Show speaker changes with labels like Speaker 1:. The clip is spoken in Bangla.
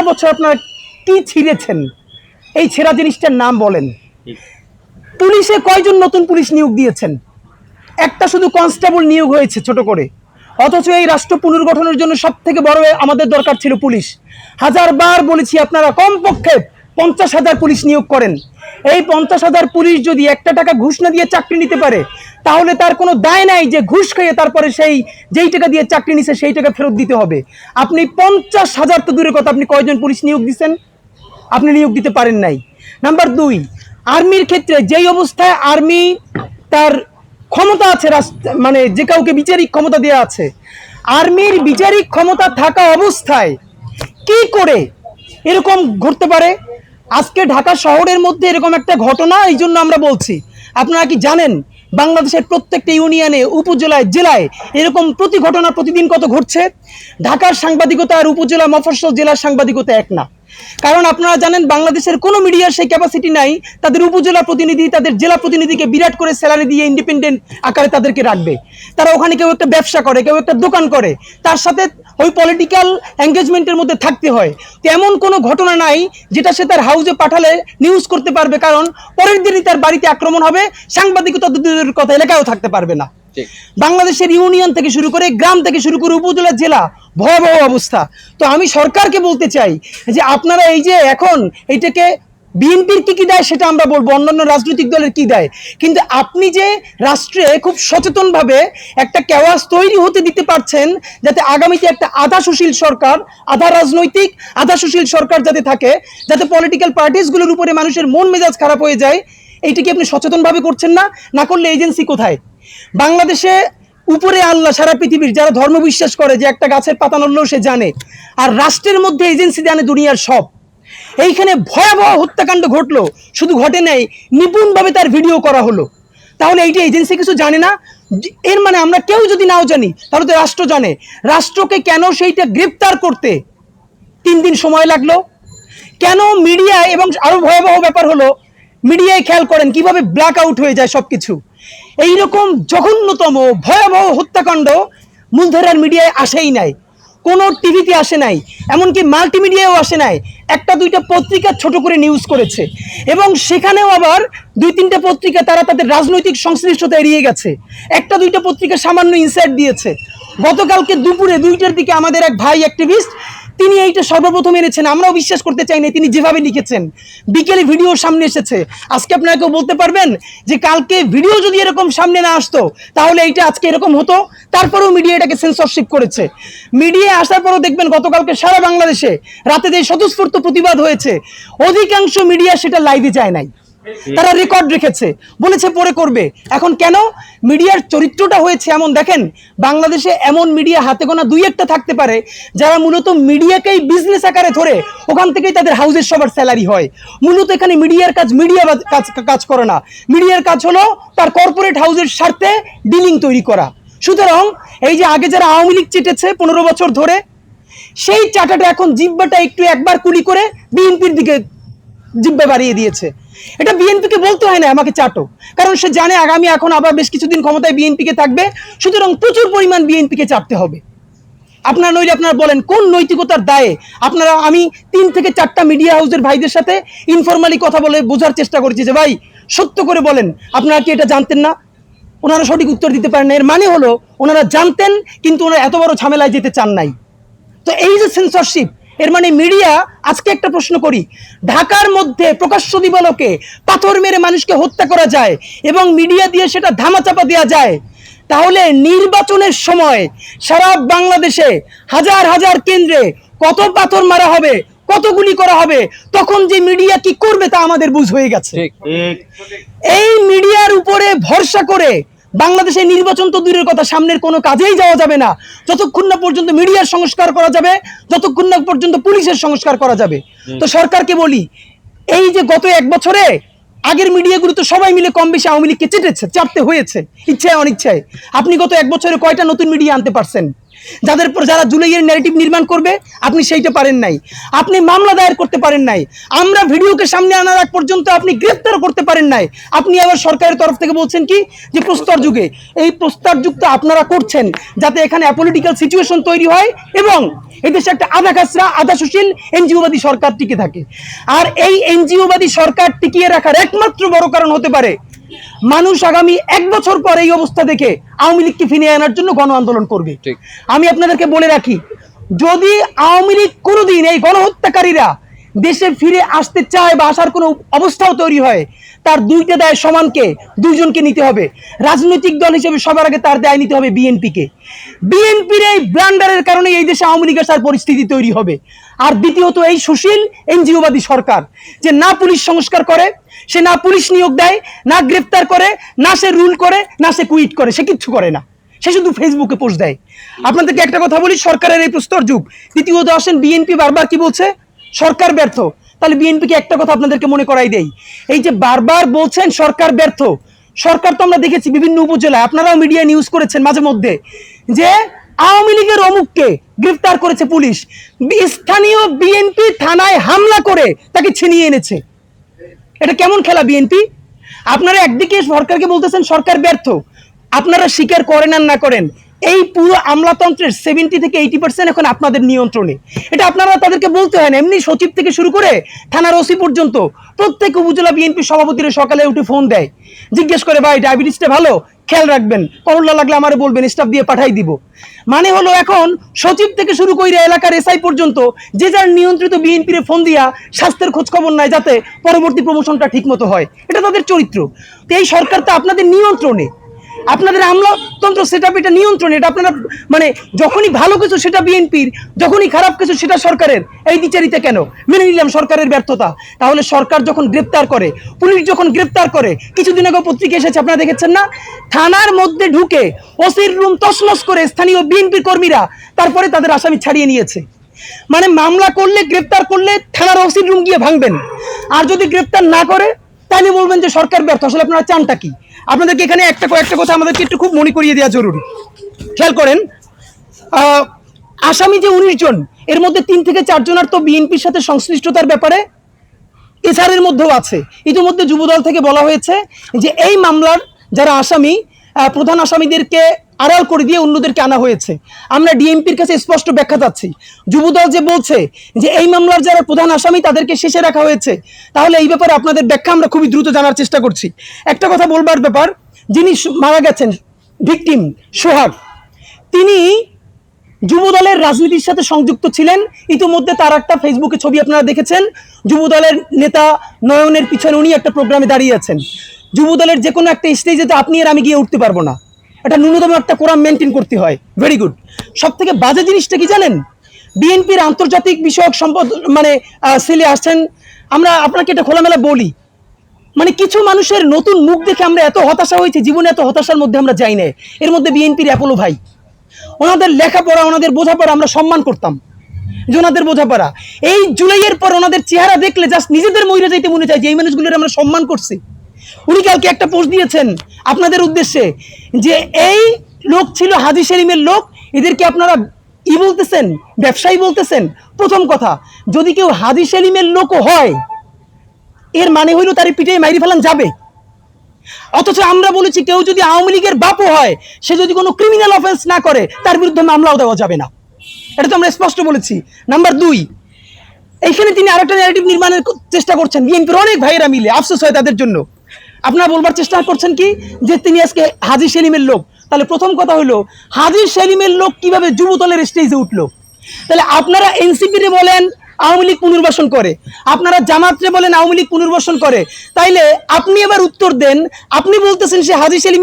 Speaker 1: চারটা বছর আপনারা কি ছিঁড়েছেন? এই ছেঁড়া জিনিসটার নাম বলেন। পুলিশে কয়জন নতুন পুলিশ নিয়োগ দিয়েছেন? একটা শুধু কনস্টেবল নিয়োগ হয়েছে ছোট করে। অথচ এই রাষ্ট্র পুনর্গঠনের জন্য সব থেকে বড় আমাদের দরকার ছিল পুলিশ। হাজারবার বলেছি আপনারা কমপক্ষে পঞ্চাশ হাজার পুলিশ নিয়োগ করেন। এই পঞ্চাশ হাজার পুলিশ যদি একটা টাকা ঘুষ না দিয়ে চাকরি নিতে পারে তাহলে তার কোনো দায় নাই যে ঘুষ খেয়ে তারপরে সেই, যেই টাকা দিয়ে চাকরি নিছে সেই টাকা ফেরত দিতে হবে। আপনি পঞ্চাশ হাজার তো দূরের কথা, আপনি কয়জন পুলিশ নিয়োগ দিচ্ছেন আপনি নিয়োগ দিতে পারেন নাই। নাম্বার দুই, আর্মির ক্ষেত্রে যেই অবস্থায় আর্মি তার ক্ষমতা আছে মানে যে কাউকে বিচারিক ক্ষমতা দেওয়া আছে, আর্মির বিচারিক ক্ষমতা থাকা অবস্থায় কি করে এরকম ঘটতে পারে? আজকে ঢাকা শহরের মধ্যে এরকম একটা ঘটনা এই জন্য আমরা বলছি। আপনারা কি জানেন বাংলাদেশের প্রত্যেকটা ইউনিয়নে, উপজেলায়, জেলায় এরকম প্রতি ঘটনা প্রতিদিন কত ঘটছে? ঢাকার সাংবাদিকতা আর উপজেলা মফস্বল জেলার সাংবাদিকতা এক না। কারণ আপনারা জানেন বাংলাদেশের কোনো মিডিয়ার সেই ক্যাপাসিটি নাই, তাদের উপজেলা প্রতিনিধি, তাদের জেলা প্রতিনিধিকে বিরাট করে স্যালারি দিয়ে ইন্ডিপেন্ডেন্ট আকারে তাদেরকে রাখবে। তারা ওখানে কেউ একটা ব্যবসা করে, কেউ একটা দোকান করে, তার সাথে ওই পলিটিক্যাল এঙ্গেজমেন্টের মধ্যে থাকতে হয়। তো এমন কোনো ঘটনা নাই যেটা সে তার হাউজে পাঠালে নিউজ করতে পারবে, কারণ পরের দিনই তার বাড়িতে আক্রমণ হবে, সাংবাদিকতা কথা এলাকায়ও থাকতে পারবে না। বাংলাদেশের ইউনিয়ন থেকে শুরু করে গ্রাম থেকে শুরু করে উপজেলা, জেলা, ভয়াবহ অবস্থা। তো আমি সরকারকে বলতে চাই যে আপনারা এই যে এখন এইটাকে বিএনপির কি কি দেয় সেটা আমরা বলব, অন্যান্য রাজনৈতিক দলের কি দেয়। কিন্তু আপনি যে রাষ্ট্রে খুব সচেতনভাবে একটা কেওয়াস তৈরি হতে দিতে পারছেন, যাতে আগামীতে একটা আধা সুশীল সরকার, আধা রাজনৈতিক আধা সুশীল সরকার যাতে থাকে, যাতে পলিটিক্যাল পার্টিসগুলোর উপরে মানুষের মন মেজাজ খারাপ হয়ে যায়, এইটা কি আপনি সচেতনভাবে করছেন না? না করলে এজেন্সি কোথায়? বাংলাদেশে উপরে আল্লাহ সারা পৃথিবীর, যারা ধর্ম বিশ্বাস করে যে একটা গাছের পাতা নড়লেও সে জানে, আর রাষ্ট্রের মধ্যে এজেন্সি জানে দুনিয়ার সব। এইখানে ভয়াবহ হত্যাকাণ্ড ঘটলো, শুধু ঘটে নাই, নিপুণভাবে তার ভিডিও করা হলো। তাহলে এইটা এজেন্সি কিছু জানে না? এর মানে আমরা কেউ যদি নাও জানি, তাহলে তো রাষ্ট্র জানে। রাষ্ট্রকে কেন সেইটা গ্রেপ্তার করতে তিন দিন সময় লাগল? কেন মিডিয়া এবং আরও ভয়াবহ ব্যাপার হলো, মিডিয়ায় খেয়াল করেন কীভাবে ব্ল্যাক আউট হয়ে যায় সবকিছু? এইরকম জঘন্যতম, ভয়াবহ হত্যাকাণ্ড মূলধারার মিডিয়ায় আসেই নাই। কোনো টিভিতে আসে নাই, এমনকি মাল্টিমিডিয়াও আসে নাই। একটা, দুইটা পত্রিকা ছোট করে নিউজ করেছে। এবং সেখানেও আবার দুই, তিনটা পত্রিকা তারা তাদের রাজনৈতিক সংশ্লিষ্টতা এড়িয়ে গেছে। একটা, দুইটা পত্রিকা সামান্য ইনসাইট দিয়েছে। গতকালকে দুপুরে দুইটার দিকে আমাদের এক ভাই অ্যাক্টিভিস্ট তিনি এইটা সর্বপ্রথম এনেছেন, আমরাও বিশ্বাস করতে চাই না তিনি যেভাবে লিখেছেন। বিকেলে ভিডিও সামনে এসেছে। আজকে আপনারা কেউ বলতে পারবেন যে কালকে ভিডিও যদি এরকম সামনে না আসতো, তাহলে এইটা আজকে এরকম হতো। তারপরেও মিডিয়া এটাকে সেন্সরশিপ করেছে। মিডিয়া আসার পরও দেখবেন গতকালকে সারা বাংলাদেশে রাতে যে স্বতঃস্ফূর্ত প্রতিবাদ হয়েছে, অধিকাংশ মিডিয়া সেটা লাইভে যায় নাই। তারা রেকর্ড রেখেছে, বলেছে পরে করবে। এখন কেন? মিডিয়ার চরিত্রটা হয়েছে এমন। দেখেন, বাংলাদেশে এমন মিডিয়া হাতে গোনা দুই একটা থাকতে পারে, যারা মূলত মিডিয়াকেই বিজনেস আকারে ধরে ওখান থেকেই তাদের হাউজের সবার স্যালারি হয়। মূলত এখানে মিডিয়ার কাজ, মিডিয়া কাজ কাজ করে না। মিডিয়ার কাজ হলো তার কর্পোরেট হাউজের স্বার্থে ডিলিং তৈরি করা। সুতরাং, এই যে আগে যারা আওয়ামী লীগ চেটেছে পনেরো বছর ধরে, সেই চাটাটা এখন জিব্বাটা একটু একবার কুলি করে বিএনপির দিকে জিব্বা বাড়িয়ে দিয়েছে। এটা বিএনপিকে বলতে হয় না, আমাকে চাটো। কারণ সে জানে আগামী এখন আবার বেশ কিছুদিন ক্ষমতায় বিএনপিকে থাকবে, সুতরাং প্রচুর পরিমাণ বিএনপিকে চাপতে হবে। আপনারা নইলে আপনারা বলেন, কোন নৈতিকতার দায়ে আপনারা, আমি তিন থেকে চারটা মিডিয়া হাউসের ভাইদের সাথে ইনফরমালি কথা বলে বোঝার চেষ্টা করেছি যে, ভাই, সত্য করে বলেন, আপনারা কি এটা জানতেন না? ওনারা সঠিক উত্তর দিতে পারেন না। এর মানে হলো, ওনারা জানতেন, কিন্তু ওনারা এত বড় ঝামেলায় যেতে চান নাই। তো এই যে সেন্সরশিপ এর মানে মিডিয়া আজকে একটা প্রশ্ন করি। ঢাকার মধ্যে প্রকাশ্য দিবালোকে পাথর মেরে মানুষকে হত্যা করা যায় এবং মিডিয়া দিয়ে সেটা ধামাচাপা দেওয়া যায় তাহলে নির্বাচনের সময় সারা বাংলাদেশে হাজার হাজার কেন্দ্রে কত পাথর মারা হবে কত গুলি করা হবে তখন যে মিডিয়া কি করবে তা আমাদের বুঝ হয়ে গেছে। এই মিডিয়ার উপরে ভরসা করে বাংলাদেশের নির্বাচন তো দূরের কথা সামনের কোনো কাজেই যাওয়া যাবে না। যতক্ষণ না পর্যন্ত মিডিয়ার সংস্কার করা যাবে যতক্ষণ না পর্যন্ত পুলিশের সংস্কার করা যাবে। তো সরকারকে বলি এই যে গত এক বছরে আগের মিডিয়াগুলো তো সবাই মিলে কম বেশি আওয়ামী লীগকে চেটেছে চাপতে হয়েছে ইচ্ছায় অনিচ্ছায়। আপনি গত এক বছরে কয়টা নতুন মিডিয়া আনতে পারছেন? যাদের পর যারা জুলাইয়ের ন্যারেটিভ নির্মাণ করবে, আপনি সেইটা পারেন নাই। আপনি মামলা দায়ের করতে পারেন নাই। আমরা ভিডিওকে সামনে আনার আগ পর্যন্ত আপনি গ্রেপ্তার করতে পারেন নাই। আপনি আবার সরকারের তরফ থেকে বলছেন কি? যে প্রস্তর যুগে। এই প্রস্তর যুক্ত আপনারা করছেন, যাতে এখানে অ্যাপলিটিক্যাল সিচুয়েশন তৈরি হয় এবং এদেশে একটা আধা খাসরা, আধা সুশীল এনজিওবাদী সরকার টিকে থাকে। আর এই এনজিওবাদী সরকার টিকিয়ে রাখার একমাত্র বড় কারণ হতে পারে মানুষ আগামী এক বছর পর এই অবস্থা দেখে আওয়ামী লীগকে ফিরিয়ে আনার জন্য গণ আন্দোলন করবে
Speaker 2: ঠিক।
Speaker 1: আমি আপনাদেরকে বলে রাখি যদি আওয়ামী লীগ কোনোদিন এই গণহত্যাকারীরা দেশে ফিরে আসতে চায় বা আসার কোনো অবস্থাও তৈরি হয়, তার দুইটা দায় সমানকে দুইজনকে নিতে হবে। রাজনৈতিক দল হিসেবে সবার আগে তার দায় নিতে হবে বিএনপিকে। বিএনপির এই ব্লান্ডারের কারণে এই দেশে আওয়ামী লীগের আসার পরিস্থিতি তৈরি হবে। আর দ্বিতীয়ত এই সুশীল এনজিওবাদী সরকার, যে না পুলিশ সংস্কার করে, সে না পুলিশ নিয়োগ দেয়, না গ্রেফতার করে, না সে রুল করে, না সে কুইট করে, সে কিচ্ছু করে না। সে শুধু ফেসবুকে পোস্ট দেয়। আপনাদেরকে একটা কথা বলি, সরকারের এই প্রস্তর যুগ। দ্বিতীয়ত আসেন বিএনপি বারবার কি বলছে? সরকার ব্যর্থ। তাহলে বিএনপিকে একটা কথা আপনাদেরকে মনে করাই দেই। এই যে বারবার বলছেন সরকার ব্যর্থ, সরকার তো আমরা দেখেছি বিভিন্ন উপজেলায়, আপনারাও মিডিয়া নিউজ করেছেন মাঝে মধ্যে, যে আওয়ামী লীগের অমুককে গ্রেফতার করেছে পুলিশ, স্থানীয় বিএনপি থানায় হামলা করে তাকে ছিনিয়ে এনেছে। এটা কেমন খেলা বিএনপি? আপনারা একদিকে সরকারকে বলতেছেন সরকার ব্যর্থ, আপনারা স্বীকার করেন আর না করেন এই পুরো আমলাতন্ত্রের সেভেন্টি থেকে এইটি পার্সেন্ট এখন আপনাদের নিয়ন্ত্রণে। এটা আপনারা তাদেরকে বলতে হয় না, এমনি সচিব থেকে শুরু করে থানার ওসি পর্যন্ত প্রত্যেক উপজেলা বিএনপি সভাপতিরা সকালে উঠে ফোন দেয়। জিজ্ঞেস করে, ভাই ডায়াবেটিসটা ভালো? খেয়াল রাখবেন। করোনা লাগলে আমারে বলবেন স্টাফ দিয়ে পাঠাই দিব। মানে হলো এখন সচিব থেকে শুরু করে এলাকার এসআই পর্যন্ত যে যার নিয়ন্ত্রিত বিএনপির ফোন দিয়া স্বাস্থ্যের খোঁজ খবর যাতে পরবর্তী প্রমোশনটা ঠিকমতো হয়। এটা তাদের চরিত্র। তো এই সরকার তো আপনাদের নিয়ন্ত্রণে। আপনাদের আমলাতন্ত্র সেটা এটা নিয়ন্ত্রণে, এটা আপনারা মানে যখনই ভালো কিছু সেটা বিএনপির, যখনই খারাপ কিছু সেটা সরকারের, এই দ্বিচারিতা কেন? মেনে নিলাম সরকারের ব্যর্থতা। তাহলে সরকার যখন গ্রেপ্তার করে, পুলিশ যখন গ্রেপ্তার করে, কিছুদিন আগে পত্রিকা এসেছে, আপনারা দেখেছেন না? থানার মধ্যে ঢুকে ওসির রুম তছনছ করে স্থানীয় বিএনপি কর্মীরা তারপরে তাদের আসামি ছাড়িয়ে নিয়েছে। মানে মামলা করলে, গ্রেপ্তার করলে থানার ওসির রুম গিয়ে ভাঙবেন। আর যদি গ্রেপ্তার না করে, তাহলে বলবেন যে সরকার ব্যর্থ। আসলে আপনারা চানটা কি? আপনাদেরকে এখানে একটা কয়েকটা কথা আমাদেরকে একটু খুব মনে করিয়ে দেওয়া জরুরি। খেয়াল করেন আসামি যে উনিশ জন, এর মধ্যে তিন থেকে চারজনার তো বিএনপির সাথে সংশ্লিষ্টতার ব্যাপারে এছাড়ের মধ্যেও আছে। ইতিমধ্যে যুবদল থেকে বলা হয়েছে যে এই মামলার যারা আসামি প্রধান আসামিদেরকে আড়াল করে দিয়ে অন্যদেরকে আনা হয়েছে। আমরা ডিএমপির কাছে স্পষ্ট ব্যাখ্যা চাচ্ছি যুবদল যে বলছে যে এই মামলার যারা প্রধান আসামি তাদেরকে শেষে রাখা হয়েছে, তাহলে এই ব্যাপারে আপনাদের ব্যাখ্যা আমরা খুবই দ্রুত জানার চেষ্টা করছি। একটা কথা বলবার ব্যাপার, যিনি মারা গেছেন, ভিকটিম সোহাগ, তিনি যুবদলের রাজনীতির সাথে সংযুক্ত ছিলেন। ইতিমধ্যে তার একটা ফেসবুকে ছবি আপনারা দেখেছেন। যুবদলের নেতা নয়নের পিছনে উনি একটা প্রোগ্রামে দাঁড়িয়ে আছেন। যুবদলের যে কোনো একটা স্টেজে তো আপনি আর আমি গিয়ে উঠতে পারব না। এটা ন্যূনতম একটা কোরাম মেনটেন করতে হয়। ভেরি গুড সব থেকে বাজে জিনিসটা কি জানেন? বিএনপির আন্তর্জাতিক বিষয়ক সম্পদ মানে সেলে আসছেন। আমরা আপনাকে এটা খোলামেলা বলি। মানে কিছু মানুষের নতুন মুখ দেখে আমরা এত হতাশা হয়েছি, জীবনে এত হতাশার মধ্যে আমরা যাই না এর মধ্যে বিএনপির অ্যাপোলো ভাই। ওনাদের লেখাপড়া, ওনাদের বোঝাপড়া আমরা সম্মান করতাম। যে ওনাদের বোঝাপড়া। এই জুলাইয়ের পর ওনাদের চেহারা দেখলে জাস্ট নিজেদের মহিলা যাইতে মনে চায় যে এই মানুষগুলোর আমরা সম্মান করছি। উনি কালকে একটা পোস্ট দিয়েছেন আপনাদের উদ্দেশ্যে যে এই লোক ছিল হাজি সেলিমের লোক, এদেরকে আপনারা ই বলতেছেন, ব্যবসায়ী বলতেছেন, প্রথম কথা, যদি কেউ হাজি সেলিমের লোকও হয়, এর মানে হইল তার পিঠে মাইরি ফেলান যাবে। অথচ আমরা বলেছি কেউ যদি আওয়ামী লীগের বাপও হয়, সে যদি কোনো ক্রিমিনাল অফেন্স না করে, তার বিরুদ্ধে মামলাও দেওয়া যাবে না। এটা তো আমরা স্পষ্ট বলেছি। নাম্বার দুই, এইখানে তিনি আরেকটা ন্যারেটিভ নির্মাণের চেষ্টা করছেন। বিএনপির অনেক ভাইয়েরা মিলে, আফসোস হয় তাদের জন্য। আপনারা বলবার চেষ্টা করছেন কি? যে তিনি আজকে হাজি সেলিমের লোক। তাহলে প্রথম কথা হলো, হাজি সেলিমের লোক কীভাবে যুবদলের স্টেজে উঠল? তাহলে আপনারা এনসিপিরে বলেন, আওয়ামী লীগ পুনর্বাসন করে। আপনারা জামাতরে বলেন, আওয়ামী লীগ পুনর্বাসন করে। তাইলে আপনি এবার উত্তর দেন, আপনি বলতেছেন সে হাজি সেলিম